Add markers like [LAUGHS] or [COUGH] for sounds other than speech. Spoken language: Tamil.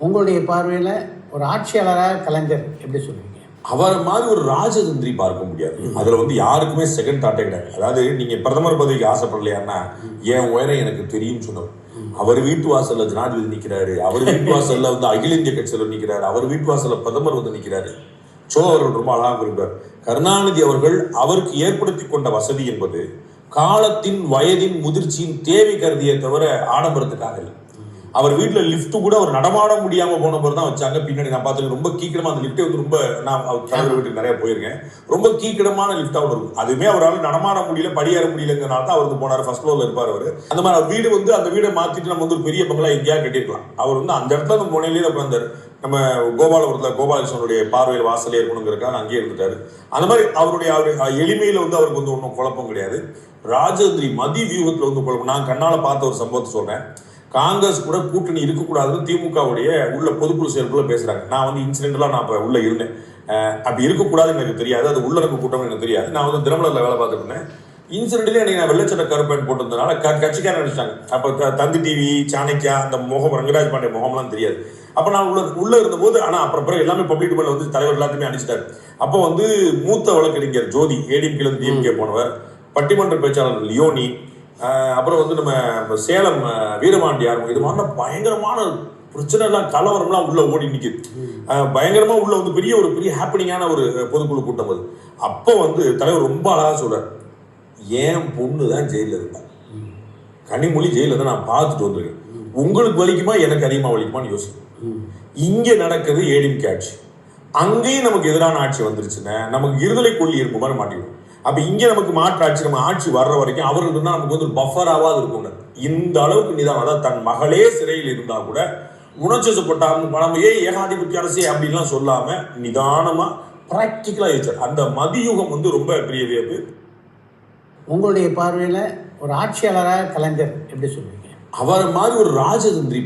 உங்களுடைய பார்வையில் ஒரு ஆட்சியாளராக கலைஞர் எப்படி சொல்லுவீங்க? அவரை மாதிரி ஒரு ராஜதந்திரி பார்க்க முடியாது. அதுல வந்து யாருக்குமே செகண்ட் தாட்டே கிடையாது. அதாவது நீங்க பிரதமர் பதவிக்கு ஆசைப்படலையான்னா என் உயரம் எனக்கு தெரியும் சொன்னவர் அவர் வீட்டு வாசல்ல ஜனாதிபதி நிக்கிறாரு. அவர் வீட்டு [LAUGHS] வாசல்ல வந்து அகில இந்திய கட்சியில நிக்கிறாரு. அவர் வீட்டு வாசல்ல பிரதமர் வந்து நிக்கிறாரு. சோ அவர்கள் ரொம்ப அழகாக குறிப்பார் கருணாநிதி அவர்கள் அவருக்கு ஏற்படுத்தி கொண்ட வசதி என்பது காலத்தின் வயதின் முதிர்ச்சியின் தேவை கருதியே தவிர ஆடம்பரத்துக்காக இல்லை. அவர் வீட்டில் லிஃப்ட் கூட அவர் நடமாட முடியாம போன போது தான் வச்சாங்க. பின்னாடி நான் பார்த்துருக்கேன் ரொம்ப கீக்கிரமா அந்த லிஃப்ட்டே வந்து ரொம்ப நான் அவர் தலைவர் வீட்டுக்கு நிறைய போயிருக்கேன். ரொம்ப கீக்கிரமான லிஃப்ட் அவர் இருக்கும். அதுவுமே அவரால் நடமாட முடியல படியேற முடியலங்கிறனால தான் அவருக்கு போனார். ஃபர்ஸ்ட் ஃப்ளோர்ல இருப்பார் அவர். அந்த மாதிரி அவர் வீடு வந்து அந்த வீடை மாத்திட்டு நம்ம வந்து ஒரு பெரிய பங்களா எங்கேயா கட்டிருக்கலாம். அவர் வந்து அந்த இடத்துல அந்த முனையிலேயே தான் பிறந்தார் நம்ம கோபாலபுரத்தில் கோபாலகிருஷ்ணனுடைய பார்வையில் வாசலே இருக்கணுங்கிறக்காக அங்கேயே இருந்துட்டாரு. அந்த மாதிரி அவருடைய அவர் எளிமையில் வந்து அவருக்கு வந்து ஒன்றும் குழப்பம் கிடையாது. ராஜேந்திரி மதி வியூகத்தில் வந்து குழப்பம். நான் கண்ணால் பார்த்த ஒரு சம்பவத்தை சொல்கிறேன் காங்கிரஸ் கூட கூட்டணி இருக்கக்கூடாதுன்னு திமுகவுடைய உள்ள பொதுக்குழு செயற்குள்ள பேசுறாங்க. நான் வந்து இன்சிடென்ட்லாம் நான் இப்போ உள்ள இருந்தேன். அப்படி இருக்கக்கூடாதுன்னு எனக்கு தெரியாது. அது உள்ளடங்கு கூட்டம் எனக்கு தெரியாது. நான் வந்து தினமலரில் வேலை பார்த்துட்டு இருந்தேன். இன்சிடென்ட்லேயே எனக்கு நான் வெள்ளச்சட்ட கருப்பேன் போட்டிருந்தனால க கட்சிக்காரன் நினைச்சாங்க அப்போ தந்தி டிவி சாணக்கியா அந்த முகம் ரங்கராஜ் பாண்டிய முகம்லாம் தெரியாது. அப்போ நான் உள்ள உள்ளே இருந்தபோது ஆனால் அப்புறம் பிறகு எல்லாமே பப்ளிக் டிபேட்ல வந்து தலைவர் எல்லாத்தையுமே அடிச்சிட்டாரு. அப்போ வந்து மூத்த வழக்கறிஞர் ஜோதி ஏடிபியிலேருந்து டிஎம்கே போனவர். பட்டிமன்ற பேச்சாளர் லியோனி அப்புறம் வந்து நம்ம சேலம் வீரபாண்டியார் இது மாதிரிலாம் பயங்கரமான பிரச்சனை எல்லாம் கலவரம்லாம் உள்ள ஓடி நிற்கிது பயங்கரமா உள்ள வந்து பெரிய ஒரு பெரிய ஹாப்பனிங்கான ஒரு பொதுக்குழு கூட்டம் அது. அப்போ வந்து தலைவர் ரொம்ப அழகா சொல்றார் ஏன் பொண்ணு தான் ஜெயிலில் இருந்தா கனிமொழி ஜெயிலில் தான் நான் பார்த்துட்டு வந்திருக்கேன். உங்களுக்கு வலிக்குமா? எனக்கு அதிகமாக வலிக்குமான்னு யோசிக்கும் இங்கே நடக்கிறது ஏடிம் ஆட்சி. அங்கேயும் நமக்கு எதிரான ஆட்சி வந்துருச்சுன்னா நமக்கு இருதலை கொள்ளி இருப்பு மாதிரி அப்ப இங்க நமக்கு மாற்று ஆட்சி நம்ம ஆட்சி வர்ற வரைக்கும் அவர்கள் இருந்தா நமக்கு வந்து பஃபராவாது இருக்கும். இந்த அளவுக்கு நிதானம் அதாவது தன் மகளே சிறையில் இருந்தா கூட உணர்ச்சப்பட்டாங்க நம்ம ஏன் ஏகாதிபத்திய அரசே அப்படின்லாம் சொல்லாம நிதானமா பிராக்டிக்கலா யோசிச்சார் அந்த மதியுகம் வந்து ரொம்ப பெரிய வியப்பு. உங்களுடைய பார்வையில் ஒரு ஆட்சியாளராக கலைஞர் எப்படி சொல்லுவீங்க அவரை மாதிரி ஒரு ராஜதந்திரி